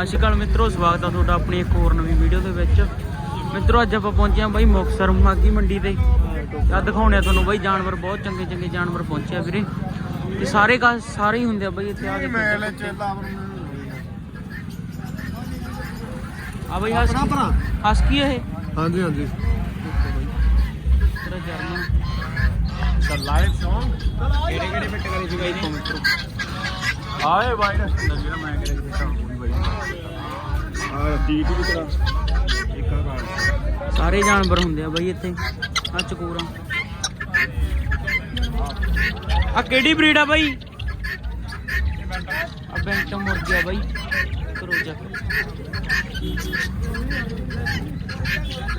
ਸਤਿ ਸ਼੍ਰੀ ਅਕਾਲ ਮਿੱਤਰੋ ਸਵਾਗਤ ਆ ਤੁਹਾਡਾ ਆਪਣੀ ਇੱਕ ਹੋਰ ਨਵੀਂ ਵੀਡੀਓ ਦੇ ਵਿੱਚ। ਮਿੱਤਰੋ ਅੱਜ ਆਪਾਂ ਪਹੁੰਚੇ ਆ ਬਾਈ ਮੁਕਤਸਰ ਮਾਗੀ ਮੰਡੀ ਤੇ। ਆ ਦਿਖਾਉਣੇ ਆ ਤੁਹਾਨੂੰ ਬਾਈ ਜਾਨਵਰ ਬਹੁਤ ਚੰਗੇ ਚੰਗੇ ਜਾਨਵਰ ਪਹੁੰਚੇ ਆ ਵੀਰੇ। ਤੇ ਸਾਰੇ ਕਾ ਸਾਰੇ ਹੀ ਹੁੰਦੇ ਆ ਬਾਈ ਇੱਥੇ ਆ ਦੇਖੋ ਆ ਬਾਈ ਹਸ ਹਸ ਕੀ ਇਹ? ਹਾਂਜੀ ਹਾਂਜੀ। ਤੇਰਾ ਜਰਮਨ। ਤਾਂ ਲਾਈਵ ਸੌਂਗ ਕਿਹੜੇ ਕਿਹੜੇ ਫਿੱਟ ਕਰੀ ਸੀ ਦੇਖੋ ਮਿੱਤਰੋ? ਆਏ ਬਾਈ ਦਾ ਜਿਹੜਾ ਮੈਂ ਹੋਣੀ ਬਾਈ ਆ ਇੱਕ ਆ ਸਾਰੇ ਜਾਨਵਰ ਹੁੰਦੇ ਆ ਬਾਈ ਇੱਥੇ। ਆ ਚਕੂਰਾ। ਆ ਕਿਹੜੀ ਬਰੀਡ ਆ ਬਾਈ? ਆ ਬੈਂਟਮ ਮੁਰਗੀ ਬਾਈ। ਕਰੋ ਚੱਕ।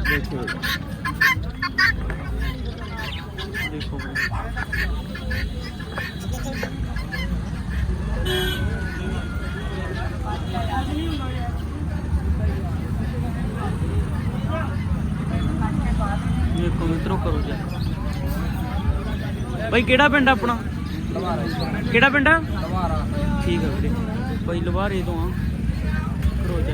ਦੇਖੋ। ਦੇਖੋ ਮਿੱਤਰੋ ਕਰੋ ਜਾ ਬਾਈ ਕਿਹੜਾ ਪਿੰਡ ਆ ਆਪਣਾ? ਕਿਹੜਾ ਪਿੰਡ ਆ? ਠੀਕ ਆ ਵੀਰੇ। ਬਾਈ ਲਵਾਰੇ ਤੋਂ ਆ। ਕਰੋ ਜਾ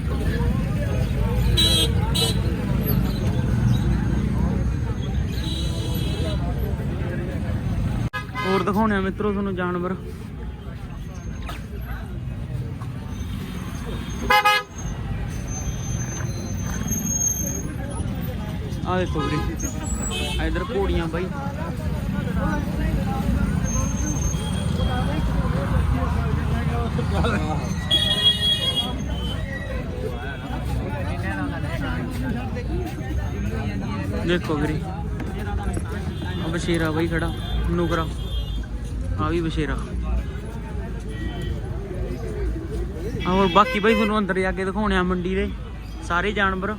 ਹੋਰ ਦਿਖਾਉਣੇ ਆ ਮਿੱਤਰੋ ਤੁਹਾਨੂੰ ਜਾਨਵਰ। ਆ ਦੇਖੋ ਵੀਰੇ। ਇਧਰ ਘੋੜੀਆਂ ਬਾਈ। ਦੇਖੋ ਵੀਰੇ। ਆ ਬਸ਼ੇਰਾ ਬਾਈ ਖੜਾ, ਨੁਕਰਾ। ਆ ਵੀ ਬਸ਼ੇਰਾ। ਆ ਹੋਰ ਬਾਕੀ ਬਾਈ ਤੁਹਾਨੂੰ ਅੰਦਰ ਜਾ ਕੇ ਦਿਖਾਉਣੇ ਆ ਮੰਡੀ ਦੇ ਸਾਰੇ ਜਾਨਵਰ।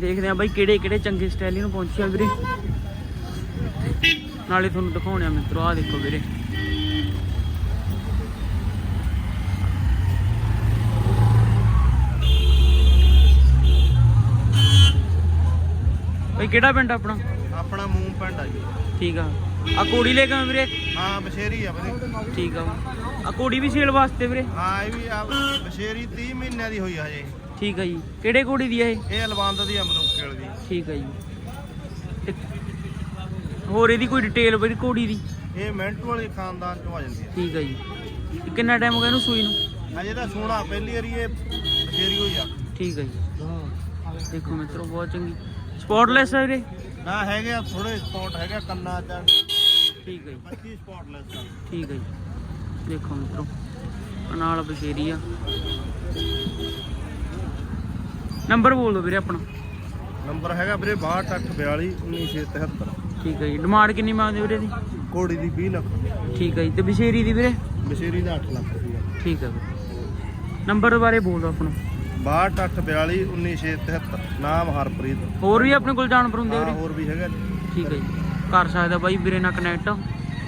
ਦੇਖਦੇ ਆ ਬਾਈ ਕਿਹੜੇ ਕਿਹੜੇ ਚੰਗੇ ਸਟਾਈਲੀ ਨੂੰ ਪਹੁੰਚਿਆ ਵੀਰੇ। ਨਾਲੇ ਤੁਹਾਨੂੰ ਦਿਖਾਉਣੇ ਆ ਮਿੱਤਰੋ ਆ ਦੇਖੋ ਵੀਰੇ। ਬਾਈ ਕਿਹੜਾ ਪਿੰਡ ਆਪਣਾ? ਆਪਣਾ ਮੂੰਹ ਪਿੰਡ ਆ ਜੀ। ਠੀਕ ਆ। ਆ ਕੋੜੀ ਲੈ ਕੇ ਆਵਾਂ ਵੀਰੇ। ਹਾਂ ਬਸ਼ੇਰੀ ਆ ਵੀਰੇ। ਠੀਕ ਆ। ਆ ਕੋੜੀ ਵੀ ਸੇਲ ਵਾਸਤੇ ਵੀਰੇ। ਹਾਂ ਇਹ ਵੀ ਆ ਬਸ਼ੇਰੀ 30 ਮਹੀਨਿਆਂ ਦੀ ਹੋਈ ਆ ਹਜੇ। ਠੀਕ ਆ ਜੀ। ਕਿਹੜੇ ਕੋੜੀ ਦੀ ਆ ਇਹ? ਇਹ ਅਲਵੰਦ ਦੀ ਆ ਮਨੁੱਕੇਲ ਦੀ। ਠੀਕ ਆ ਜੀ। ਤੇ ਹੋਰ ਇਹਦੀ ਕੋਈ ਡਿਟੇਲ ਬਈ ਕੋੜੀ ਦੀ? ਇਹ ਮਿੰਟ ਵਾਲੇ ਖਾਨਦਾਨ ਚੋਂ ਆ ਜਾਂਦੀ ਆ। ਠੀਕ ਆ ਜੀ। ਤੇ ਕਿੰਨਾ ਟਾਈਮ ਹੋ ਗਿਆ ਇਹਨੂੰ ਸੂਈ ਨੂੰ? ਅਜੇ ਤਾਂ ਸੋਹਣਾ ਪਹਿਲੀ ਵਾਰੀ ਇਹ ਬਸ਼ੇਰੀ ਹੋਈ ਆ। ਠੀਕ ਆ ਜੀ। ਦੇਖੋ ਮਿੱਤਰੋ ਬਹੁਤ ਚੰਗੀ। ਸਪੌਟਲੈਸ ਹੈ ਵੀਰੇ? ਨਾ ਹੈਗੇ ਆ ਥੋੜੇ ਸਪੌਟ ਹੈਗੇ ਕੰਨਾਂ 'ਚ। ਠੀਕ ਆ ਜੀ। 25 ਸਪੌਟਲੈਸ ਆ। ਠੀਕ ਹੈ ਜੀ। ਦੇਖੋ ਮਿੱਤਰੋ ਨਾਲ ਬਸ਼ੇਰੀ ਆ। ਨੰਬਰ ਬੋਲ ਦਿਓ ਵੀਰੇ ਆਪਣਾ। ਨੰਬਰ ਹੈਗਾ ਵੀਰੇ 6242 19673 ਠੀਕ ਹੈ ਜੀ। ਡਿਮਾਂਡ ਕਿੰਨੀ ਮੰਗਦੇ ਵੀਰੇ ਦੀ ਕੋੜੀ ਦੀ 20 ਲੱਖ। ਠੀਕ ਹੈ ਜੀ। ਤੇ ਬਸ਼ੇਰੀ ਦੀ ਵੀਰੇ? ਬਸ਼ੇਰੀ ਦਾ 8 ਲੱਖ ਠੀਕ ਹੈ ਵੀਰੇ। ਨੰਬਰ ਬਾਰੇ ਬੋਲ ਦਿਓ ਆਪਣਾ। 6242 19673 ਨਾਮ ਹਰਪ੍ਰੀਤ। ਹੋਰ ਵੀ ਆਪਣੇ ਕੋਲ ਜਾਨਵਰ ਹੁੰਦੇ ਹਾਂ ਵੀਰੇ? ਹੋਰ ਵੀ ਹੈਗਾ ਠੀਕ ਹੈ ਜੀ। ਕਰ ਸਕਦਾ ਬਾਈ ਵੀਰੇ ਨਾਲ ਕਨੈਕਟ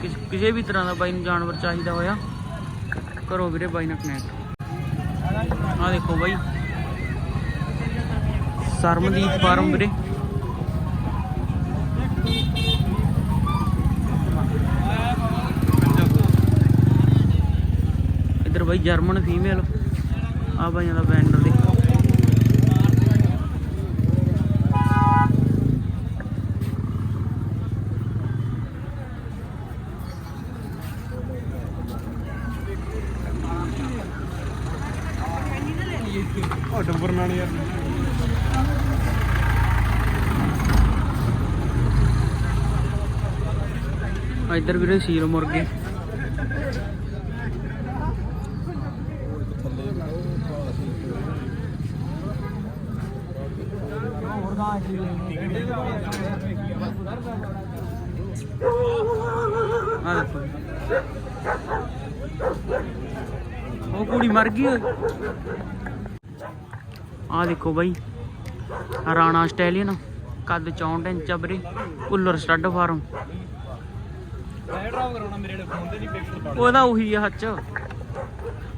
ਕਿਸ- ਵੀ ਤਰ੍ਹਾਂ ਦਾ ਬਾਈ ਨੂੰ ਜਾਨਵਰ ਚਾਹੀਦਾ ਹੋਇਆ। ਕਰੋ ਵੀਰੇ ਬਾਈ ਨਾਲ ਕਨੈਕਟ ਆ ਦੇਖੋ ਬਾਈ। ਸਰਮਦੀਪ ਫਾਰਮ ਵੀਰੇ। ਇੱਧਰ ਬਾਈ ਜਰਮਨ ਫੀਮੇਲ। ਆ ਬਾਈਆਂ ਦਾ ਬੈਨਰ ਦੇ ਉਹ ਡੰਬਰ ਨਾਲ ਯਾਰ ਆ ਇੱਧਰ ਵੀਰੇ ਸੀਰ ਮੁਰਗੇ। ਆ ਦੇਖੋ। ਉਹ ਕੁੜੀ ਮਰ ਗਈ ਓਏ ਆ ਦੇਖੋ ਬਾਈ। ਰਾਣਾ ਆਸਟ੍ਰੇਲੀਅਨ ਕੱਦ 64 ਇੰਚ ਆ ਵੀਰੇ। Kullar stud farm. ਉਹਦਾ ਉਹੀ ਆ ਹੱਚ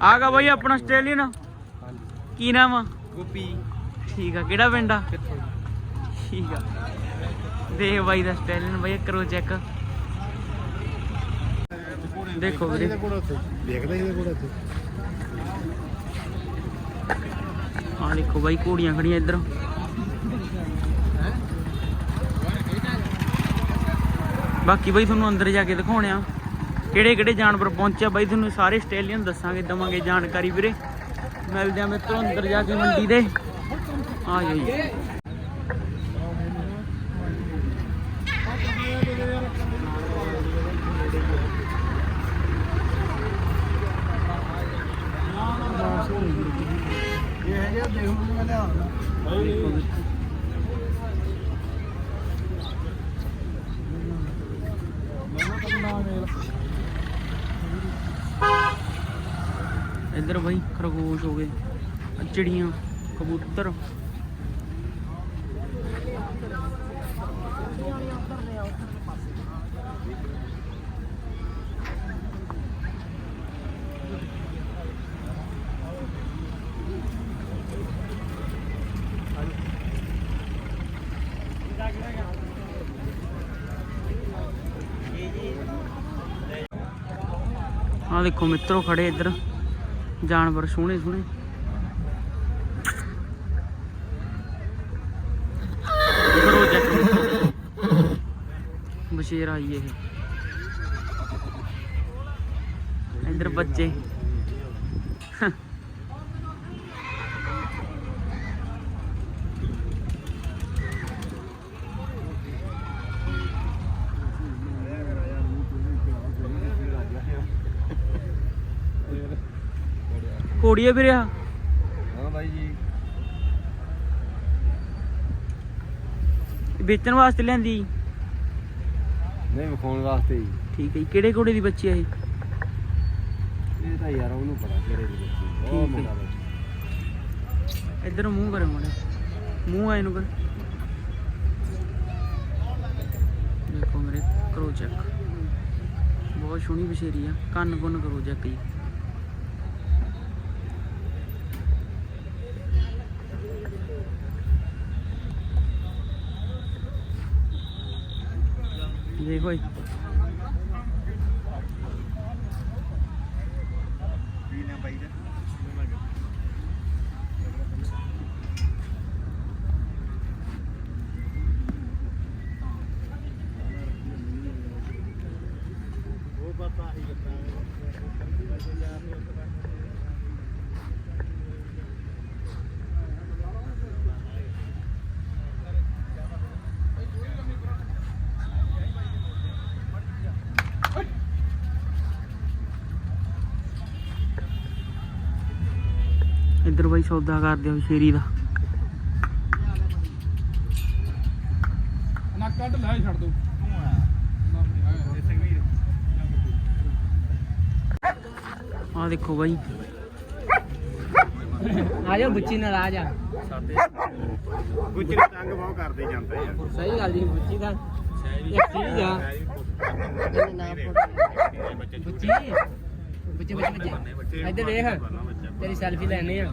ਆਗਾ ਬਾਈ ਆਪਣਾ ਆਸਟ੍ਰੇਲੀਅਨ। ਕੀ ਨਾਮ ਆ? ਗੋਪੀ। ਠੀਕ ਆ ਕਿਹੜਾ ਪਿੰਡ ਆ? ਠੀਕ ਆ। ਦੇਖ ਬਾਈ ਦਾ ਆਸਟ੍ਰੇਲੀਅਨ ਬਾਈ ਕਰੋ ਚੈੱਕ। ਦੇਖੋ ਵੀਰੇ। ਦੇਖਦਾ ਇਹਦੇ ਕੋਲ ਉੱਥੇ ਦੇਖੋ ਬਾਈ ਘੋੜੀਆਂ ਖੜੀਆਂ ਇੱਧਰ। ਬਾਕੀ ਬਾਈ ਤੁਹਾਨੂੰ ਅੰਦਰ ਜਾ ਕੇ ਦਿਖਾਉਣੇ ਆ। ਕਿਹੜੇ ਕਿਹੜੇ ਜਾਨਵਰ ਪਹੁੰਚਿਆ ਬਾਈ ਤੁਹਾਨੂੰ ਸਾਰੇ ਆਸਟ੍ਰੇਲੀਅਨ ਦੱਸਾਂਗੇ, ਦਵਾਂਗੇ ਜਾਣਕਾਰੀ ਵੀਰੇ। ਮਿਲਦੇ ਆ ਮਿੱਤਰੋ ਅੰਦਰ ਜਾ ਕੇ ਮੰਡੀ ਦੇ। ਆ ਜਾਓ ਜੀ। ਦੇਖੋ ਵੀ। ਇੱਧਰ ਬਾਈ ਖਰਗੋਸ਼ ਹੋ ਗਏ ਚਿੜੀਆਂ ਕਬੂਤਰ। ਆ ਦੇਖੋ ਮਿੱਤਰੋ ਖੜੇ ਇੱਧਰ। ਜਾਨਵਰ ਸੋਹਣੇ ਸੋਹਣੇ। ਕਰੋ ਚੈੱਕ ਬਸ਼ੇਰ ਆਈ ਇਹ। ਇੱਧਰ ਬੱਚੇ। ਕੋੜੀਏ ਵੀਰੇ ਆ ਹਾਂ ਬਾਈ ਜੀ। ਵੇਚਣ ਵਾਸਤੇ ਲਿਆਂਦੀ? ਨਹੀਂ ਵਿਖਾਉਣ ਵਾਸਤੇ ਹੀ ਠੀਕ ਹੈ ਜੀ। ਕਿਹੜੇ ਕੋੜੇ ਦੀ ਬੱਚੀ ਆ ਇਹ? ਇਹ ਤਾਂ ਯਾਰ ਉਹਨੂੰ ਪਤਾ ਕਿਹੜੇ ਦੀ ਬੱਚੀ ਠੀਕ ਹੈ। ਉਹ ਮੁੰਡਾ ਬੱਚੀ ਇੱਧਰ ਮੂੰਹ ਕਰੇ ਮੋੜੇ ਮੂੰਹ ਆਏ ਨੂੰ ਕਰ ਦੇਖੋ ਮੇਰੇ ਕਰੋ ਚੈੱਕ ਬਹੁਤ ਸੋਹਣੀ ਬਸ਼ੇਰੀ ਆ। ਕੰਨ ਕੁੰਨ ਕਰੋ ਚੈੱਕ ਜੀ। ਦੇਖੋ ਜੀ ਕੀ ਨਾ ਬਾਈ ਦਾ ਉਹ ਪਤਾ ਹੀ ਬਾਈ ਸੌਦਾ ਕਰਦੇ ਆ ਸ਼ੇਰੀ ਦਾ। ਨਾ ਕੱਢ ਲੈ ਛੱਡ ਦੋ। ਆ ਦੇਖੋ ਬਾਈ। ਆ ਜਾ ਬੁੱਚੀ ਨਾਲ ਆ ਜਾ। ਗੁੱਜਰ ਤੰਗ ਬਹੁਤ ਕਰਦੇ ਜਾਂਦੇ ਯਾਰ ਸਹੀ ਗੱਲ ਜੀ ਬੁੱਚੀ ਦਾ। ਇੱਕ ਚੀਜ਼ ਆ। ਬੁੱਚੀ ਬੁੱਚੀ ਬੁੱਚੀ ਬੁੱਚੀ ਇੱਧਰ ਵੇਖ ਤੇਰੀ ਸੈਲਫੀ ਲੈਣੇ ਆ।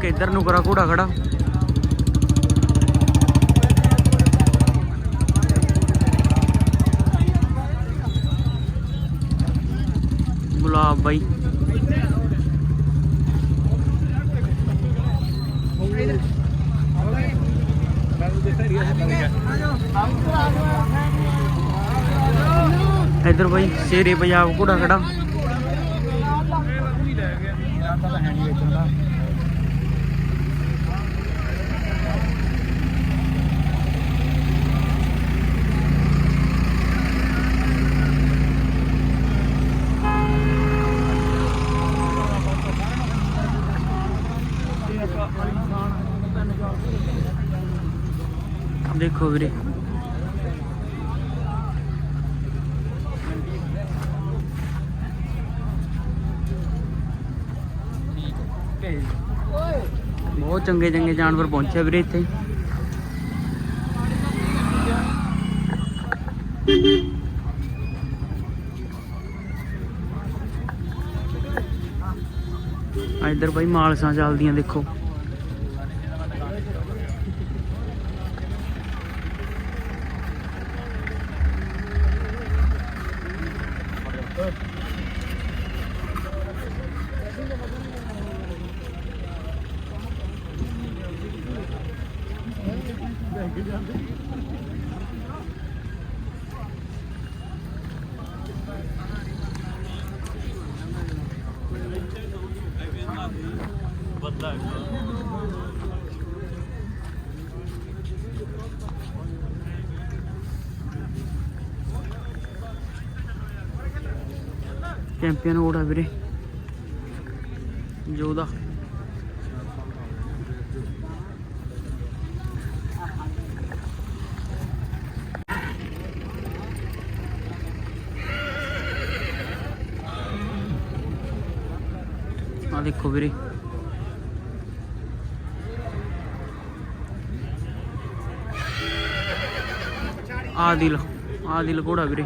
ਇੱਕ ਇੱਧਰ ਨੂੰ ਕਰਾ ਘੋੜਾ ਖੜਾ। ਗੁਲਾਬ ਬਾਈ। ਇੱਧਰ ਬਾਈ ਸ਼ੇਰੇ ਪੰਜਾਬ ਘੋੜਾ ਖੜਾ। ਦੇਖੋ ਵੀਰੇ। ਬਹੁਤ ਚੰਗੇ ਚੰਗੇ ਜਾਨਵਰ ਪਹੁੰਚੇ ਵੀਰੇ ਇੱਥੇ। ਇਧਰ ਭਾਈ ਮਾਲਸਾਂ ਚੱਲਦੀਆਂ ਦੇਖੋ। ਚੈਂਪੀਅਨ ਹੋੜਾ ਵੀਰੇ। ਜੋਦਾ ਆ ਦੇਖੋ ਵੀਰੇ। ਆਦਿਲ ਆਦਿਲ ਘੋੜਾ ਵੀਰੇ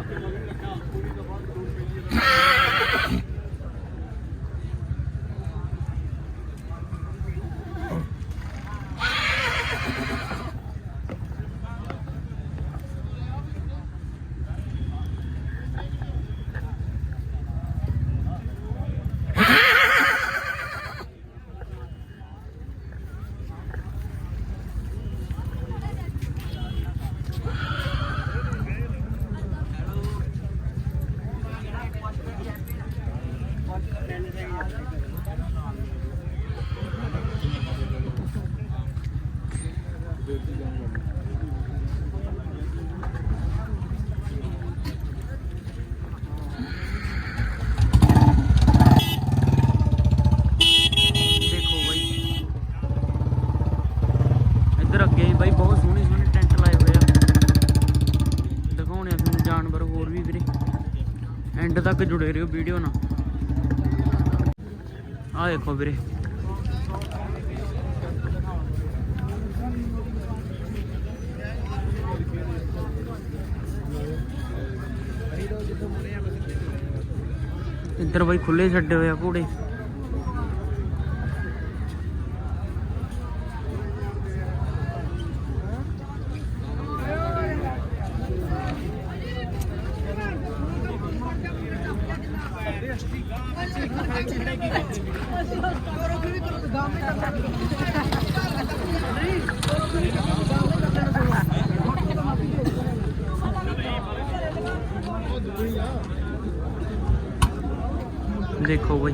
ਦੇਖੋ ਬਾਈ ਇੱਧਰ ਬਾਈ, ਬਹੁਤ ਸੋਹਣੇ ਸੋਹਣੇ ਟੈਂਟ ਲਾਏ ਹੋਏ ਆ। ਦਿਖਾਉਣੇ ਆ ਤੁਹਾਨੂੰ ਜਾਨਵਰ ਹੋਰ ਵੀ ਵੀਰੇ। ਐਂਡ ਤੱਕ ਜੁੜੇ ਰਹੋ ਵੀਡੀਓ ਨਾਲ। ਆਹ ਦੇਖੋ ਵੀਰੇ। ਇੱਧਰ ਬਾਈ ਖੁੱਲੇ ਛੱਡੇ ਹੋਏ ਆ ਘੋੜੇ। ਦੇਖੋ ਬਾਈ।